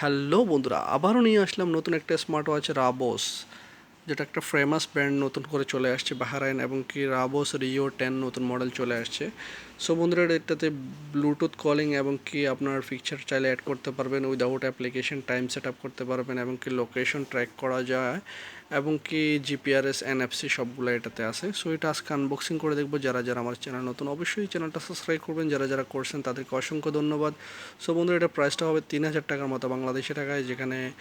Hello বন্ধুরা, আবারও নিয়ে আসলাম নতুন একটা স্মার্ট ওয়াচ রাবোস যেটা একটা ফেমাস ব্র্যান্ড নতুন করে চলে আসছে বাহারাইন এবং কি রাবোস রিও টেন নতুন মডেল চলে আসছে। সো বন্ধুরা, এটাতে ব্লুটুথ কলিং এবং কি আপনার ফিকচার চাইলে অ্যাড করতে পারবেন without application time set up করতে পারবেন এবং কি লোকেশন ট্র্যাক করা যায়। এবং কি জিপিআরএস এনএফসি সবগুলো এটাতে আছে। সো এটা আজকে আনবক্সিং করে দেখব। যারা যারা আমার চ্যানেল নতুন, অবশ্যই চ্যানেলটা সাবস্ক্রাইব করবেন। যারা যারা করছেন, তাদেরকে অসংখ্য ধন্যবাদ। সো বন্ধুরা, এটা প্রাইসটা হবে তিন হাজার টাকার মতো বাংলাদেশি টাকায়, যেখানে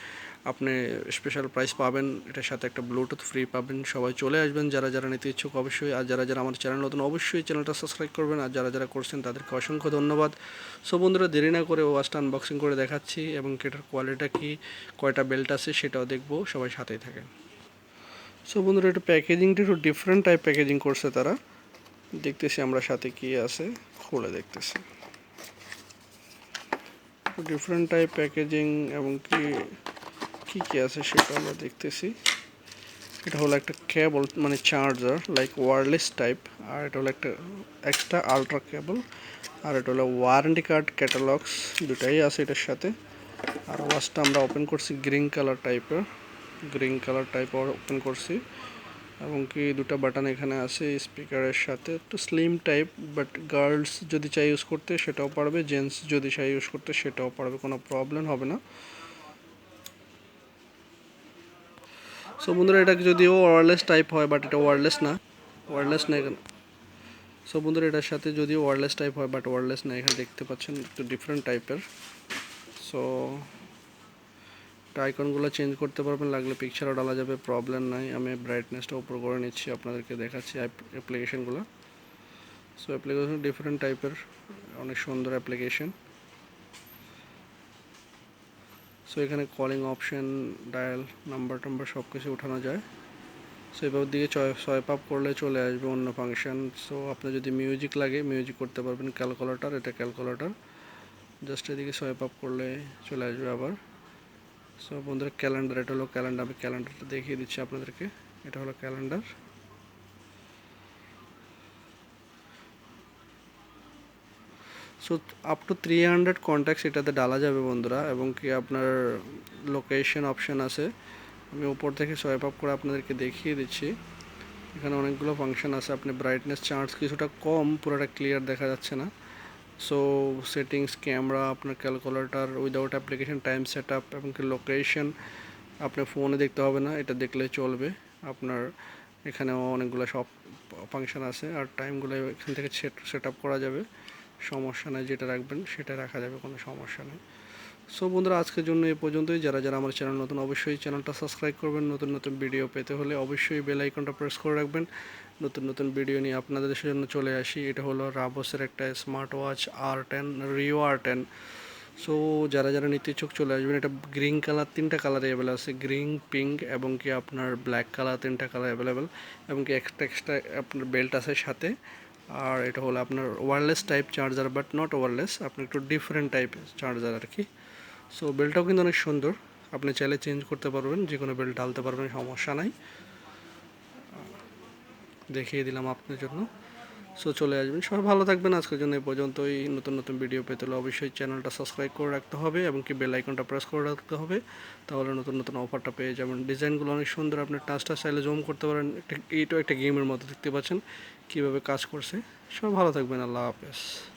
আপনি স্পেশাল প্রাইস পাবেন। এটার সাথে একটা ব্লুটুথ ফ্রি পাবেন। সবাই চলে আসবেন। যারা যারা নিতে ইচ্ছুক, অবশ্যই। আর যারা যারা আমার চ্যানেল নতুন, অবশ্যই চ্যানেলটা সাবস্ক্রাইব করবেন। আর যারা যারা করছেন, তাদেরকে অসংখ্য ধন্যবাদ। সো বন্ধুরা, দেরি না করে ওয়াচটা আনবক্সিং করে দেখাচ্ছি। এবং এটার কোয়ালিটিটা কি, কয়টা বেল্ট আছে, সেটাও দেখব। সবাই সাথেই থাকেন। সো বন্ধুরা একটু প্যাকেজিংটা একটু ডিফারেন্ট টাইপ প্যাকেজিং করছে তারা। দেখতেছি আমরা সাথে কি আছে, খুলে দেখতেছি। ডিফারেন্ট টাইপ প্যাকেজিং এবং কি কি কি আছে সেটা আমরা দেখতেছি। এটা হলো একটা কেবল মানে চার্জার লাইক ওয়্যারলেস টাইপ আর এটা হলো একটা এক্সট্রা আলট্রা কেবল আর এটা হলো ওয়ারেন্টি কার্ড ক্যাটালগস দুটাই আছে এটার সাথে। আর ওয়াচটা আমরা ওপেন করছি গ্রিন কালার টাইপের গ্রিন কালার টাইপ ওপেন করছি। এবং কি দুটো বাটন এখানে আছে স্পিকারের সাথে। একটু স্লিম টাইপ বাট গার্লস যদি চাই ইউজ করতে সেটাও পারবে জেন্টস যদি চাই ইউজ করতে সেটাও পারবে, কোনো প্রবলেম হবে না। সো বন্ধুরা, এটা যদিও ওয়ারলেস টাইপ হয় বাট এটা ওয়ারলেস না। ওয়ারলেস না এখানে। সো বন্ধুরা, এটার সাথে যদিও ওয়ারলেস টাইপ হয় বাট ওয়ারলেস না এখানে দেখতে পাচ্ছেন, একটু ডিফারেন্ট টাইপের সো আইকনগুলো চেঞ্জ করতে পারবেন, লাগলে পিকচারও ডালা যাবে প্রবলেম নাই। আমি ব্রাইটনেসটা উপর করে নিচ্ছি, আপনাদেরকে দেখাচ্ছি অ্যাপ্লিকেশনগুলো সো অ্যাপ্লিকেশন ডিফারেন্ট টাইপের অনেক সুন্দর অ্যাপ্লিকেশন সো এখানে কলিং অপশন ডায়াল নাম্বার টাম্বার সব কিছু উঠানো যায়। সো এবার দিকে সোয়াইপ আপ করলে চলে আসবে অন্য ফাংশন সো আপনার যদি মিউজিক লাগে মিউজিক করতে পারবেন ক্যালকুলেটার এটা ক্যালকুলেটার জাস্ট এদিকে সোয়াইপ আপ করলে চলে আসবে আবার। সো বন্ধুরা ক্যালেন্ডার এটা হলো ক্যালেন্ডার আমি ক্যালেন্ডারটা দেখিয়ে দিচ্ছি আপনাদেরকে। এটা হলো calendar so up to three hundred contacts এটাতে ডালা যাবে বন্ধুরা, এবং কি আপনার লোকেশন অপশান আছে। আমি উপর থেকে সোয়াইপ আপ করে আপনাদেরকে দেখিয়ে দিচ্ছি। এখানে অনেকগুলো ফাংশন আছে, আপনি ব্রাইটনেস চার্জ কিছুটা কম, পুরোটা ক্লিয়ার দেখা যাচ্ছে না। সো সেটিংস ক্যামেরা আপনার calculator without application time set up এবং লোকেশন আপনার ফোনে দেখতে হবে না, এটা দেখলে চলবে। আপনার এখানেও অনেকগুলো সব ফাংশান আছে, আর টাইমগুলো এখান থেকে সেট সেট আপ করা যাবে। সমস্যা নেই, যেটা রাখবেন, সেটা রাখা যাবে, কোনো সমস্যা নেই। সো বন্ধুরা, আজকের জন্য এই পর্যন্তই। যারা যারা আমার চ্যানেল নতুন, অবশ্যই চ্যানেলটা সাবস্ক্রাইব করবেন। নতুন নতুন ভিডিও পেতে হলে অবশ্যই বেল আইকনটা প্রেস করে রাখবেন। নতুন নতুন ভিডিও নিয়ে আপনাদের জন্য চলে আসি। এটা হলো রাবসের একটা স্মার্ট ওয়াচ আর টেন রিও আর টেন সো যারা যারা নিতে ইচ্ছুক চলে আসবেন। এটা গ্রিন কালার তিনটা কালার অ্যাভেলেবল আছে। গ্রিন পিঙ্ক এবং কি আপনার ব্ল্যাক কালার তিনটা কালার অ্যাভেলেবেল এবং কি এক্সট্রা এক্সট্রা আপনার বেল্ট আছে সাথে। আর এটা হলো আপনার wireless type charger but not wireless আপনি একটু ডিফারেন্ট টাইপ চার্জার আর কি। সো বেল্টটাও কিন্তু অনেক সুন্দর। আপনি চাইলে চেঞ্জ করতে পারবেন যে কোনো বেল্ট ঢালতে পারবেন, সমস্যা নাই। দেখিয়ে দিলাম আপনার জন্য। সো চলে আসবেন। সবাই ভালো থাকবেন। আজকের জন্য এই পর্যন্তই। নতুন নতুন ভিডিও পেতে হলে অবশ্যই চ্যানেলটা সাবস্ক্রাইব করে রাখতে হবে এবং কি বেল আইকনটা প্রেস করে রাখতে হবে। তাহলে নতুন নতুন অফারটা পেয়ে যাবেন। ডিজাইনগুলো অনেক সুন্দর। আপনি টাচটা চাইলে জুম করতে পারেন। একটা এইটাও একটা গেমের মতো দেখতে পাচ্ছেন। কীভাবে কাজ করছে। সবাই ভালো থাকবেন। আল্লাহ হাফেজ।